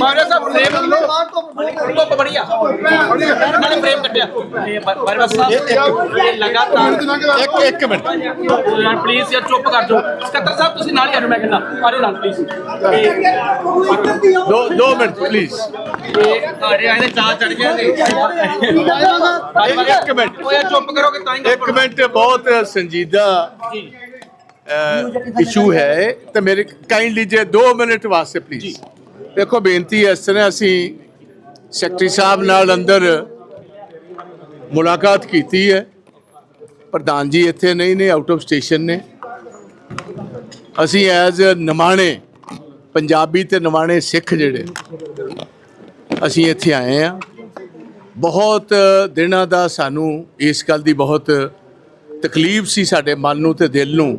ਬਾਰੇ ਸਾਹਿਬ ਫਰੇਮ ਤੋਂ ਬੜੀਆ ਨਾਲੇ ਫਰੇਮ ਕੱਟਿਆ ਇਹ ਬਾਰੇ ਸਾਹਿਬ ਇਹ ਲਗਾਤਾਰ ਇੱਕ ਇੱਕ ਮਿੰਟ ਯਾਰ ਪਲੀਜ਼ ਯਾਰ ਚੁੱਪ ਕਰ ਜਾਓ ਸਕੱਤਰ ਸਾਹਿਬ ਤੁਸੀਂ ਨਾਲ ਹੀ ਆਜੋ ਮੈਂ ਕਹਿੰਦਾ ਆਰੇ ਨਾਲ ਪਲੀਜ਼ ਦੋ ਦੋ ਮਿੰਟ ਪਲੀਜ਼ ਇਹ ਤੁਹਾਡੇ ਆਏ ਦੇ ਚਾਹ ਚੜ ਗਿਆ ਤੇ ਇੱਕ ਮਿੰਟ ਉਹ ਯਾਰ ਚੁੱਪ ਕਰੋਗੇ ਤਾਂ ਹੀ ਗੱਲ ਇੱਕ ਮਿੰਟ ਬਹੁਤ ਸੰਜੀਦਾ ਇਸ਼ੂ ਹੈ ਤੇ ਮੇਰੇ ਕਾਈਂਡਲੀ ਜੇ 2 ਮਿੰਟ ਵਾਸਤੇ ਪਲੀਜ਼ ਦੇਖੋ, ਬੇਨਤੀ ਇਸ ਤਰ੍ਹਾਂ ਅਸੀਂ ਸੈਕਟਰੀ ਸਾਹਿਬ ਨਾਲ ਅੰਦਰ ਮੁਲਾਕਾਤ ਕੀਤੀ ਹੈ। ਪ੍ਰਧਾਨ ਜੀ ਇੱਥੇ ਨਹੀਂ ਨੇ ਆਊਟ ਆਫ ਸਟੇਸ਼ਨ ਨੇ। ਅਸੀਂ ਐਜ਼ ਨਿਮਾਣੇ, ਪੰਜਾਬੀ ਤੇ ਨਮਾਣੇ ਸਿੱਖ ਜਿਹੜੇ, ਅਸੀਂ ਇੱਥੇ ਆਏ ਆ ਬਹੁਤ ਦਿਨਾਂ ਦਾ ਸਾਨੂੰ ਇਸ ਗੱਲ ਦੀ ਬਹੁਤ ਤਕਲੀਫ ਸੀ ਸਾਡੇ ਮਨ ਨੂੰ ਤੇ ਦਿਲ ਨੂੰ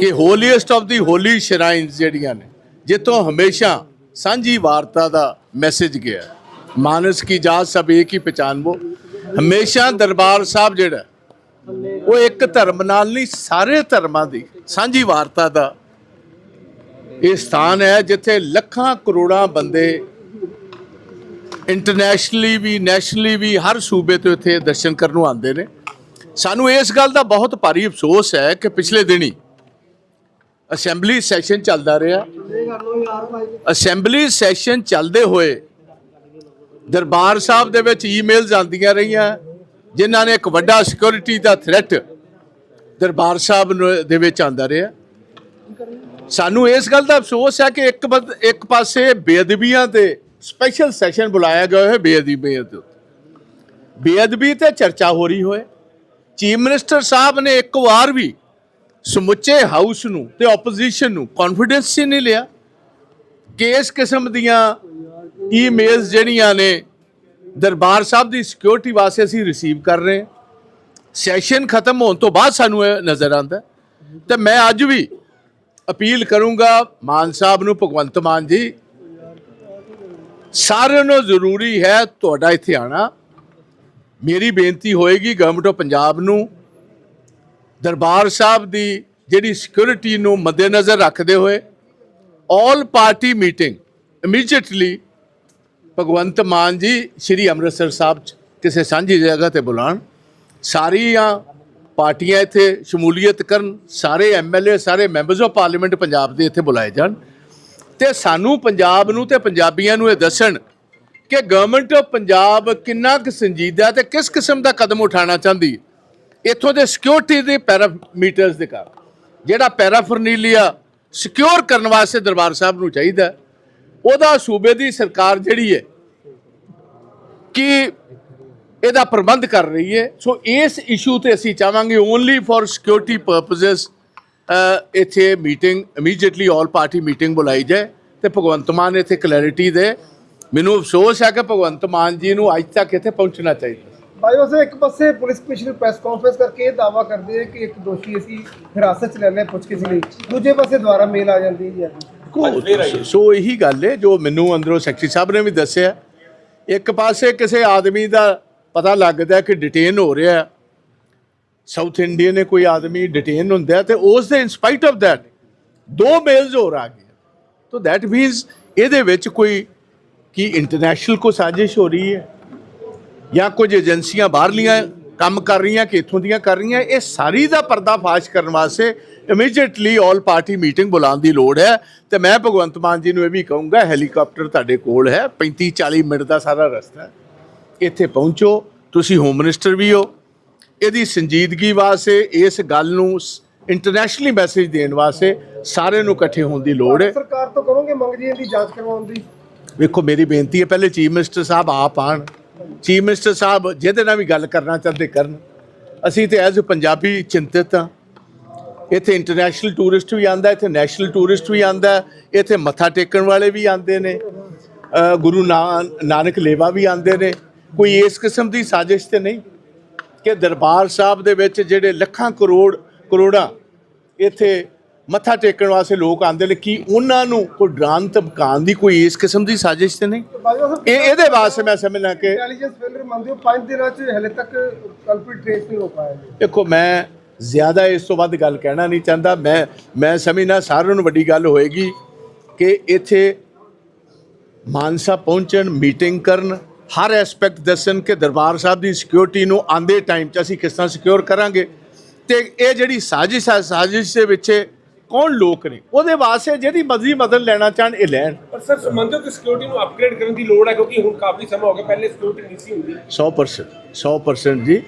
ਕਿ ਹੋਲੀਐਸਟ ਆਫ ਦੀ ਹੋਲੀ ਸ਼ਰਾਈਨਸ ਜਿਹੜੀਆਂ ਨੇ ਜਿੱਥੋਂ ਹਮੇਸ਼ਾ ਸਾਂਝੀ ਵਾਰਤਾ ਦਾ ਮੈਸੇਜ ਗਿਆ ਮਾਨਸ ਕੀ ਜਾਤ ਸਭ ਇੱਕ ਹੀ ਪਛਾਨਵੋ। ਹਮੇਸ਼ਾ ਦਰਬਾਰ ਸਾਹਿਬ ਜਿਹੜਾ ਉਹ ਇੱਕ ਧਰਮ ਨਾਲ ਨਹੀਂ, ਸਾਰੇ ਧਰਮਾਂ ਦੀ ਸਾਂਝੀ ਵਾਰਤਾ ਦਾ ਇਹ ਸਥਾਨ ਹੈ, ਜਿੱਥੇ ਲੱਖਾਂ ਕਰੋੜਾਂ ਬੰਦੇ ਇੰਟਰਨੈਸ਼ਨਲੀ ਵੀ ਨੈਸ਼ਨਲੀ ਵੀ ਹਰ ਸੂਬੇ ਤੋਂ ਇੱਥੇ ਦਰਸ਼ਨ ਕਰਨ ਨੂੰ ਆਉਂਦੇ ਨੇ। ਸਾਨੂੰ ਇਸ ਗੱਲ ਦਾ ਬਹੁਤ ਭਾਰੀ ਅਫਸੋਸ ਹੈ ਕਿ ਪਿਛਲੇ ਦਿਨੀ ਅਸੈਂਬਲੀ ਸੈਸ਼ਨ ਚੱਲਦਾ ਰਿਹਾ। ਅਸੈਂਬਲੀ ਸੈਸ਼ਨ ਚੱਲਦੇ ਹੋਏ ਦਰਬਾਰ ਸਾਹਿਬ ਦੇ ਵਿੱਚ ਈਮੇਲਸ ਆਉਂਦੀਆਂ ਰਹੀਆਂ, ਜਿਨ੍ਹਾਂ ਨੇ ਇੱਕ ਵੱਡਾ ਸਿਕਿਉਰਿਟੀ ਦਾ ਥ੍ਰੈਟ ਦਰਬਾਰ ਸਾਹਿਬ ਨੂੰ- ਦੇ ਵਿੱਚ ਆਂਦਾ ਰਿਹਾ। ਸਾਨੂੰ ਇਸ ਗੱਲ ਦਾ ਅਫਸੋਸ ਹੈ ਕਿ ਇੱਕ ਇੱਕ ਪਾਸੇ ਬੇਅਦਬੀਆਂ ਤੇ ਸਪੈਸ਼ਲ ਸੈਸ਼ਨ ਬੁਲਾਇਆ ਗਿਆ ਹੈ ਬੇਅਦਬੀ ਦੇ ਬੇਅਦਬੀ ਤੇ ਚਰਚਾ ਹੋ ਰਹੀ ਹੋਏ। ਚੀਫ ਮਿਨਿਸਟਰ ਸਾਹਿਬ ਨੇ ਇੱਕ ਵਾਰ ਵੀ ਸਮੁੱਚੇ ਹਾਊਸ ਨੂੰ ਤੇ ਆਪੋਜੀਸ਼ਨ ਨੂੰ ਕੌਨਫੀਡੈਂਸ ਹੀ ਨਹੀਂ ਲਿਆ। ਕਿ ਕਿਸਮ ਦੀਆਂ ਈਮੇਲਸ ਜਿਹੜੀਆਂ ਨੇ ਦਰਬਾਰ ਸਾਹਿਬ ਦੀ ਸਿਕਿਉਰਿਟੀ ਵਾਸਤੇ ਅਸੀਂ ਰਿਸੀਵ ਕਰ ਰਹੇ ਹਾਂ ਸੈਸ਼ਨ ਖਤਮ ਹੋਣ ਤੋਂ ਬਾਅਦ ਸਾਨੂੰ ਇਹ ਨਜ਼ਰ ਆਉਂਦਾ ਹੈ। ਤੇ ਮੈਂ ਅੱਜ ਵੀ ਅਪੀਲ ਕਰੂੰਗਾ ਮਾਨ ਸਾਹਿਬ ਨੂੰ, ਭਗਵੰਤ ਮਾਨ ਜੀ, ਸਾਰਿਆਂ ਨੂੰ ਜ਼ਰੂਰੀ ਹੈ ਤੁਹਾਡਾ ਇੱਥੇ ਆਣਾ ਮੇਰੀ ਬੇਨਤੀ ਹੋਏਗੀ ਗਵਰਨਮੈਂਟ ਆਫ ਪੰਜਾਬ ਨੂੰ, ਦਰਬਾਰ ਸਾਹਿਬ ਦੀ ਜਿਹੜੀ ਸਿਕਿਉਰਿਟੀ ਨੂੰ ਮੱਦੇਨਜ਼ਰ ਰੱਖਦੇ ਹੋਏ all party meeting immediately Bhagwant Mann ji Shri Amritsar ਸਾਹਿਬ 'ਚ ਕਿਸੇ ਸਾਂਝੀ ਜਗ੍ਹਾ ਤੇ ਬੁਲਾਣ। ਸਾਰੀਆਂ ਪਾਰਟੀਆਂ ਇੱਥੇ ਸ਼ਮੂਲੀਅਤ ਕਰਨ, ਸਾਰੇ ਐਮਐਲਏ ਸਾਰੇ ਮੈਂਬਰਸ ਆਫ ਪਾਰਲੀਮੈਂਟ ਪੰਜਾਬ ਦੇ ਇੱਥੇ ਬੁਲਾਏ ਜਾਣ। ਤੇ ਸਾਨੂੰ ਪੰਜਾਬ ਨੂੰ ਤੇ ਪੰਜਾਬੀਆਂ ਨੂੰ ਇਹ ਦੱਸਣ ਕਿ ਗਵਰਨਮੈਂਟ ਆਫ ਪੰਜਾਬ ਕਿੰਨਾ ਕੁ ਸੰਜੀਦਾ ਤੇ ਕਿਸ ਕਿਸਮ ਦਾ ਕਦਮ ਉਠਾਉਣਾ ਚਾਹੁੰਦੀ ਇੱਥੋਂ ਦੇ ਸਿਕਿਉਰਿਟੀ ਦੇ ਪੈਰਾਮੀਟਰਸ ਦੇ ਕਾਰਨ ਜਿਹੜਾ ਪੈਰਾਫਰਨੀਲੀਆ ਸਿਕਿਉਰ ਕਰਨ ਵਾਸਤੇ ਦਰਬਾਰ ਸਾਹਿਬ ਨੂੰ ਚਾਹੀਦਾ ਉਹਦਾ ਸੂਬੇ ਦੀ ਸਰਕਾਰ ਜਿਹੜੀ ਹੈ ਕਿ ਇਹਦਾ ਪ੍ਰਬੰਧ ਕਰ ਰਹੀ ਹੈ। ਸੋ ਇਸ ਇਸ਼ੂ ਤੇ ਅਸੀਂ ਚਾਹਾਂਗੇ ਓਨਲੀ ਫॉर ਸਿਕਿਉਰਿਟੀ ਪਰਪਸਸ ਇੱਥੇ meeting immediately all party meeting ਬੁਲਾਈ ਜਾਏ ਤੇ ਭਗਵੰਤ ਮਾਨ ਇੱਥੇ ਕਲੈਰਿਟੀ ਦੇ। ਮੈਨੂੰ ਅਫਸੋਸ ਹੈ ਕਿ ਭਗਵੰਤ ਮਾਨ ਜੀ ਨੂੰ ਅੱਜ ਤੱਕ ਇੱਥੇ ਪਹੁੰਚਣਾ ਚਾਹੀਦਾ। ਭਾਈ ਉਸੇ ਇੱਕ ਪਾਸੇ ਪੁਲਿਸ ਕਮਿਸ਼ਨਰ ਪ੍ਰੈਸ ਕਾਨਫਰੰਸ ਕਰਕੇ ਇਹ ਦਾਵਾ ਕਰਦੇ ਹੈ ਕਿ ਇੱਕ ਦੋਸ਼ੀ ਅਸੀਂ ਹਿਰਾਸਤ 'ਚ ਲੈ ਲਿਆ ਪੁੱਛਗਿੱਛ ਲਈ। ਦੂਜੇ ਪਾਸੇ ਦੁਬਾਰਾ ਮੇਲ ਆ ਜਾਂਦੀ ਹੈ ਜੀ। ਸੋ ਇਹੀ ਗੱਲ ਹੈ ਜੋ ਮੈਨੂੰ ਅੰਦਰੋਂ ਸੈਕਟਰੀ ਸਾਹਿਬ ਨੇ ਵੀ ਦੱਸਿਆ। ਇੱਕ ਪਾਸੇ ਕਿਸੇ ਆਦਮੀ ਦਾ ਪਤਾ ਲੱਗਦਾ ਕਿ ਡਿਟੇਨ ਹੋ ਰਿਹਾ। ਹੈ ਸਾਊਥ ਇੰਡੀਆ ਨੇ ਕੋਈ ਆਦਮੀ ਡਿਟੇਨ ਹੁੰਦਾ ਤੇ ਉਸ ਦੇ ਇਨਸਪਾਈਟ ਆਫ ਥੈਟ ਦੋ ਮੇਲਸ ਹੋਰ ਆ ਗਏ। ਤੋ ਥੈਟ ਮੀਨਸ ਇਹਦੇ ਵਿੱਚ ਕੋਈ ਕੀ ਇੰਟਰਨੈਸ਼ਨਲ ਕੋ ਸਾਜ਼ਿਸ਼ ਹੋ ਰਹੀ ਹੈ? ਜਾਂ ਕੁਝ ਏਜੰਸੀਆਂ ਬਾਹਰਲੀਆਂ ਕੰਮ ਕਰ ਰਹੀਆਂ ਕਿ ਇੱਥੋਂ ਦੀਆਂ ਕਰ ਰਹੀਆਂ ਇਹ ਸਾਰੀ ਦਾ ਪਰਦਾਫਾਸ਼ ਕਰਨ ਵਾਸਤੇ ਇਮੀਡੀਏਟਲੀ ਆਲ ਪਾਰਟੀ ਮੀਟਿੰਗ ਬੁਲਾਉਣ ਦੀ ਲੋੜ ਹੈ। ਤੇ ਮੈਂ ਭਗਵੰਤ ਮਾਨ ਜੀ ਨੂੰ ਇਹ ਵੀ ਕਹੂੰਗਾ ਹੈਲੀਕਾਪਟਰ ਤੁਹਾਡੇ ਕੋਲ ਹੈ 35 40 ਮਿੰਟ ਦਾ ਸਾਰਾ ਰਸਤਾ ਹੈ। ਇੱਥੇ ਪਹੁੰਚੋ ਤੁਸੀਂ ਹੋਮ ਮਿਨਿਸਟਰ ਵੀ ਹੋ। ਇਹਦੀ ਸੰਜੀਦਗੀ ਵਾਸਤੇ ਇਸ ਗੱਲ ਨੂੰ ਇੰਟਰਨੈਸ਼ਨਲੀ ਮੈਸੇਜ ਦੇਣ ਵਾਸਤੇ ਸਾਰਿਆਂ ਨੂੰ ਇਕੱਠੇ ਹੋਣ ਦੀ ਲੋੜ ਹੈ। ਸਰਕਾਰ ਤੋਂ ਕਰੋਗੇ ਮੰਗ ਜੀ ਇਹਦੀ ਜਾਂਚ ਕਰਵਾਉਣ ਦੀ? ਵੇਖੋ ਮੇਰੀ ਬੇਨਤੀ ਹੈ ਪਹਿਲੇ ਚੀਫ ਮਿਨਿਸਟਰ ਸਾਹਿਬ ਆਪ ਆਣ ਚੀਫ ਮਿਨਿਸਟਰ ਸਾਹਿਬ ਜਿਹਦੇ ਨਾਲ ਵੀ ਗੱਲ ਕਰਨਾ ਚਾਹੁੰਦੇ ਕਰਨ, ਅਸੀਂ ਤੇ ਐਜ਼ ਪੰਜਾਬੀ ਚਿੰਤਤ ਹਾਂ। ਇੱਥੇ ਇੰਟਰਨੈਸ਼ਨਲ ਟੂਰਿਸਟ ਵੀ ਆਂਦਾ ਇੱਥੇ ਨੈਸ਼ਨਲ ਟੂਰਿਸਟ ਵੀ ਆਂਦਾ ਇੱਥੇ ਮੱਥਾ ਟੇਕਣ ਵਾਲੇ ਵੀ ਆਂਦੇ ਨੇ ਗੁਰੂ ਨਾ- ਨਾਨਕ ਲੇਵਾ ਵੀ ਆਂਦੇ ਨੇ। ਕੋਈ ਇਸ ਕਿਸਮ ਦੀ ਸਾਜ਼ਿਸ਼ ਤੇ ਨਹੀਂ ਕਿ ਦਰਬਾਰ ਸਾਹਿਬ ਦੇ ਵਿੱਚ ਜਿਹੜੇ ਲੱਖਾਂ ਕਰੋੜ, ਕਰੋੜਾਂ ਇੱਥੇ ਮੱਥਾ ਟੇਕਣ ਵਾਸਤੇ ਲੋਕ ਆਂਦੇ ਨੇ ਕੀ ਉਹਨਾਂ ਨੂੰ ਕੋਈ ਡਰਾਨ ਧਮਕਾਉਣ ਦੀ ਕੋਈ ਇਸ ਕਿਸਮ ਦੀ ਸਾਜ਼ਿਸ਼ ਤੇ ਨਹੀਂ? ਇਹ ਇਹਦੇ ਵਾਸਤੇ ਮੈਂ ਸਮਝਣਾ ਕਿ ਇੰਟੈਲੀਜੈਂਸ ਫੇਲਰ ਮੰਨਦੇ ਹੋ 5 ਦਿਨਾਂ 'ਚ ਹਲੇ ਤੱਕ ਕਲਪਿਟ ਟ੍ਰੇਸ ਨਹੀਂ ਹੋ ਪਾਇਆ ਜੀ। ਦੇਖੋ ਮੈਂ ਜ਼ਿਆਦਾ ਇਸ ਤੋਂ ਵੱਧ ਗੱਲ ਕਹਿਣਾ ਨਹੀਂ ਚਾਹੁੰਦਾ। ਮੈਂ ਮੈਂ ਸਮਝਣਾ ਸਾਰਿਆਂ ਨੂੰ ਵੱਡੀ ਗੱਲ ਹੋਏਗੀ ਕਿ ਇੱਥੇ ਮਾਨਸਾ ਪਹੁੰਚਣ ਮੀਟਿੰਗ ਕਰਨ ਹਰ ਐਸਪੈਕਟ ਦੱਸਣ ਕਿ ਦਰਬਾਰ ਸਾਹਿਬ ਦੀ ਸਿਕਿਉਰਿਟੀ ਨੂੰ ਆਂਦੇ ਟਾਈਮ 'ਚ ਅਸੀਂ ਕਿਸ ਤਰ੍ਹਾਂ ਸਿਕਿਉਰ ਕਰਾਂਗੇ। ਤੇ ਇਹ ਜਿਹੜੀ ਸਾਜ਼ਿਸ਼ ਹੈ ਸਾਜ਼ਿਸ਼ ਦੇ ਵਿੱਚ ਕੌਣ ਲੋਕ ਨੇ? ਉਹਦੇ ਵਾਸਤੇ ਜਿਹੜੀ ਮਰਜ਼ੀ ਮਦਦ ਲੈਣਾ ਚਾਹਣ ਇਹ ਲੈਣ। ਪਰ ਸਰ ਕਿ ਸਿਕਿਉਰਿਟੀ ਨੂੰ ਅਪਗ੍ਰੇਡ ਕਰਨ ਦੀ ਲੋੜ ਹੈ ਕਿਉਂਕਿ ਹੁਣ ਕਾਫੀ ਸਮਾਂ ਹੋ ਗਿਆ ਪਹਿਲੇ ਸਿਕਿਉਰਿਟੀ ਨਹੀਂ ਸੀ ਹੁੰਦੀ। 100% 100% ਜੀ।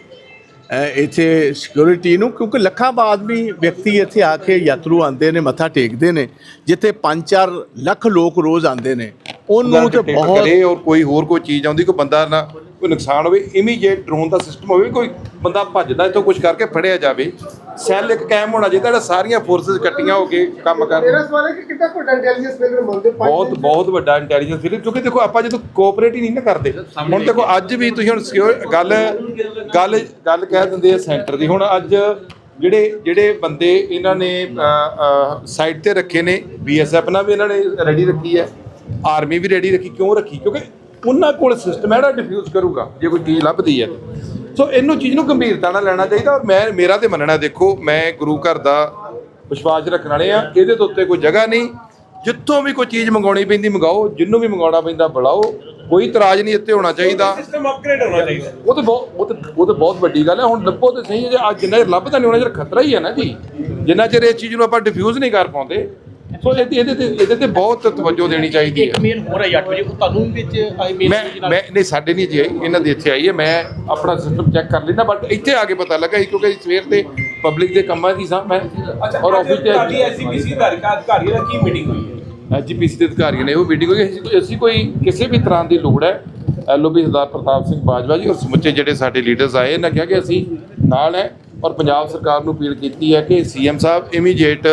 ਇੱਥੇ ਸਿਕਿਉਰਿਟੀ ਨੂੰ ਕਿਉਂਕਿ ਲੱਖਾਂ ਆਦਮੀ ਵਿਅਕਤੀ ਇੱਥੇ ਆ ਕੇ ਯਾਤਰੂ ਆਉਂਦੇ ਨੇ ਮੱਥਾ ਟੇਕਦੇ ਨੇ ਜਿੱਥੇ 5-4 ਲੱਖ ਲੋਕ ਰੋਜ਼ ਆਉਂਦੇ ਨੇ। ਉਹਨੂੰ ਤੇ ਬਹੁਤ ਕਰੇ ਔਰ ਕੋਈ ਹੋਰ ਕੋਈ ਚੀਜ਼ ਆਉਂਦੀ ਕੋਈ ਬੰਦਾ ਨਾ ਕੋਈ ਨੁਕਸਾਨ ਹੋਵੇ ਇਮੀਡੀਏਟ ਡਰੋਨ ਦਾ ਸਿਸਟਮ ਹੋਵੇ ਕੋਈ ਬੰਦਾ ਭੱਜਦਾ ਇੱਥੋਂ ਕੁਝ ਕਰਕੇ ਫੜਿਆ ਜਾਵੇ ਸੈੱਲ ਇੱਕ ਕਾਇਮ ਹੋਣਾ ਚਾਹੀਦਾ ਜਿਹੜਾ ਸਾਰੀਆਂ ਫੋਰਸਸ ਇਕੱਠੀਆਂ ਹੋ ਕੇ ਕੰਮ ਕਰਨ। ਮੇਰਾ ਸਵਾਲ ਹੈ ਕਿ ਕਿੰਨਾ ਵੱਡਾ ਇੰਟੈਲੀਜੈਂਸ ਫੇਲਰ ਮੰਨਦੇ? ਬਹੁਤ? ਬਹੁਤ ਵੱਡਾ ਇੰਟੈਲੀਜੈਂਸ ਫਿਲਿੰਗ ਕਿਉਂਕਿ ਦੇਖੋ ਆਪਾਂ ਜਦੋਂ ਕੋਆਪਰੇਟ ਹੀ ਨਹੀਂ ਨਾ ਕਰਦੇ ਹੁਣ ਦੇਖੋ ਅੱਜ ਵੀ ਤੁਸੀਂ ਹੁਣ ਸਿਕਿਉਰ ਗੱਲ ਗੱਲ ਗੱਲ ਕਹਿ ਦਿੰਦੇ ਆ ਸੈਂਟਰ ਦੀ। ਹੁਣ ਅੱਜ ਜਿਹੜੇ ਜਿਹੜੇ ਬੰਦੇ ਇਹਨਾਂ ਨੇ ਸਾਈਡ ਤੇ ਰੱਖੇ ਨੇ ਬੀਐਸਐਫ ਨਾਲ ਵੀ ਇਹਨਾਂ ਨੇ ਰੈਡੀ ਰੱਖੀ ਹੈ ਆਰਮੀ ਵੀ ਰੈਡੀ ਰੱਖੀ ਕਿਉਂ ਰੱਖੀ? ਕਿਉਂਕਿ ਉਹਨਾਂ ਕੋਲ ਸਿਸਟਮ ਹੈ ਜਿਹੜਾ ਡਿਫਿਊਜ਼ ਕਰੂਗਾ ਜੇ ਕੋਈ ਚੀਜ਼ ਲੱਭਦੀ ਹੈ। ਸੋ ਇਹਨੂੰ ਚੀਜ਼ ਨੂੰ ਗੰਭੀਰਤਾ ਨਾਲ ਲੈਣਾ ਚਾਹੀਦਾ ਔਰ ਮੈਂ ਮੇਰਾ ਤੇ ਮੰਨਣਾ ਦੇਖੋ ਮੈਂ ਗੁਰੂ ਘਰ ਦਾ ਵਿਸ਼ਵਾਸ ਰੱਖਣ ਵਾਲੇ ਆ ਇਹਦੇ ਤੋਂ ਉੱਤੇ ਕੋਈ ਜਗ੍ਹਾ ਨਹੀਂ। ਜਿੱਥੋਂ ਵੀ ਕੋਈ ਚੀਜ਼ ਮੰਗਾਉਣੀ ਪੈਂਦੀ ਮੰਗਾਓ ਜਿੰਨੂੰ ਵੀ ਮੰਗਾਉਣਾ ਪੈਂਦਾ ਬੁਲਾਓ। ਕੋਈ ਇਤਰਾਜ਼ ਨਹੀਂ ਇੱਥੇ ਹੋਣਾ ਚਾਹੀਦਾ। ਸਿਸਟਮ ਅਪਗ੍ਰੇਡ ਹੋਣਾ ਚਾਹੀਦਾ। ਉਹ ਤੇ ਬਹੁਤ ਉਹ ਤੇ ਉਹ ਤੇ ਬਹੁਤ ਵੱਡੀ ਗੱਲ ਹੈ ਹੁਣ ਲੱਭੋ ਤੇ ਸਹੀ ਹੈ ਜੇ ਅੱਜ ਜਿੰਨਾ ਚਿਰ ਲੱਭਦਾ ਨਹੀਂ ਉਹਨਾਂ ਚਿਰ ਖਤਰਾ ਹੀ ਹੈ ਨਾ ਜੀ। ਜਿੰਨਾ ਚਿਰ ਇਸ ਚੀਜ਼ ਨੂੰ ਆਪਾਂ ਡਿਫਿਊਜ਼ ਨਹੀਂ ਕਰ ਪਾਉਂਦੇ ਸੋ ਇਹਦੇ ਇਹਦੇ ਤੇ ਇਹਦੇ ਤੇ ਬਹੁਤ ਤਵੱਜੋ ਦੇਣੀ ਚਾਹੀਦੀ ਇੱਕ ਹੈ। ਮੇਲ ਹੋ ਰਿਹਾ 8 ਵਜੇ ਉਹ ਤੁਹਾਨੂੰ ਵਿੱਚ ਆਈ ਮੇਲ ਮੈਂ ਮੈਂ ਨਹੀਂ ਸਾਡੇ ਨਹੀਂ ਜੀ ਆਈ ਇਹਨਾਂ ਦੇ ਇੱਥੇ ਆਈ ਹੈ। ਮੈਂ ਆਪਣਾ ਸਿਸਟਮ ਚੈੱਕ ਕਰ ਲੈਂਦਾ ਬਟ ਇੱਥੇ ਆ ਕੇ ਪਤਾ ਲੱਗਾ ਕਿਉਂਕਿ ਸਵੇਰ ਤੇ ਪਬਲਿਕ ਦੇ ਕੰਮਾਂ ਦੀ ਸਾਂ ਮੈਂ ਔਰ ਆਫਿਸ ਤੇ ਤੁਹਾਡੀ ਐਸਸੀਪੀਸੀ ਅਧਿਕਾਰੀਆਂ ਨਾਲ ਕੀ ਮੀਟਿੰਗ ਹੋਈ ਹੈ? ਐਜੀਪੀਸੀ ਦੇ ਅਧਿਕਾਰੀਆਂ ਨੇ ਉਹ ਮੀਟਿੰਗ ਹੋਈ ਅਸੀਂ ਕੋਈ- ਅਸੀਂ ਕੋਈ ਕਿਸੇ ਵੀ ਤਰ੍ਹਾਂ ਦੀ ਲੋੜ ਹੈ ਐਲਓਬੀ ਸਰਦਾਰ ਪ੍ਰਤਾਪ ਸਿੰਘ ਬਾਜਵਾ ਜੀ ਔਰ ਸਮੁੱਚੇ ਜਿਹੜੇ ਸਾਡੇ ਲੀਡਰਸ ਆਏ ਇਹਨਾਂ ਕਿਹਾ ਕਿ ਅਸੀਂ ਨਾਲ ਹੈ ਔਰ ਪੰਜਾਬ ਸਰਕਾਰ ਨੂੰ ਅਪੀਲ ਕੀਤੀ ਹੈ ਕਿ ਸੀਐਮ ਸਾਹਿਬ ਇਮੀਡੀਏਟ